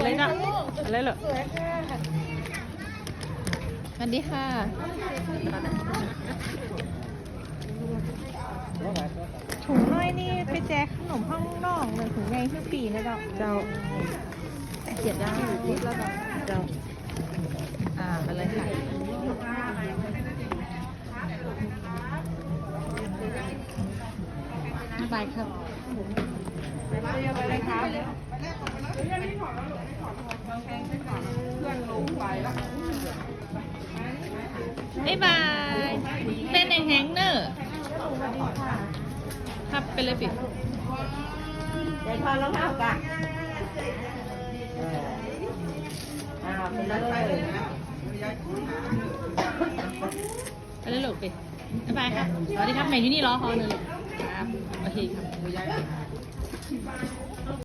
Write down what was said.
อะไรเนาะอะไรเหรอสวัสดีค่ะถุงน้อยนี่ไปแจกขนมห้องนอกเลยถุงใหญ่ขึ้นปีนะดอกเจ้าเขียนได้อยู่ที่แล้วดอกเจ้าอ่าไปเลยค่ะบายครับไปเลยครั บ๊ายบายเต้นแหงๆเนอะครับไปเลยปิดเดี๋ยวทอนรองเท้ากันอ่าไปเลยไปเลยลูกไปบ๊ายบายครับ สวัสดีครับแม่อยู่นี่รอฮอเลยลูกครับ โอเคครับ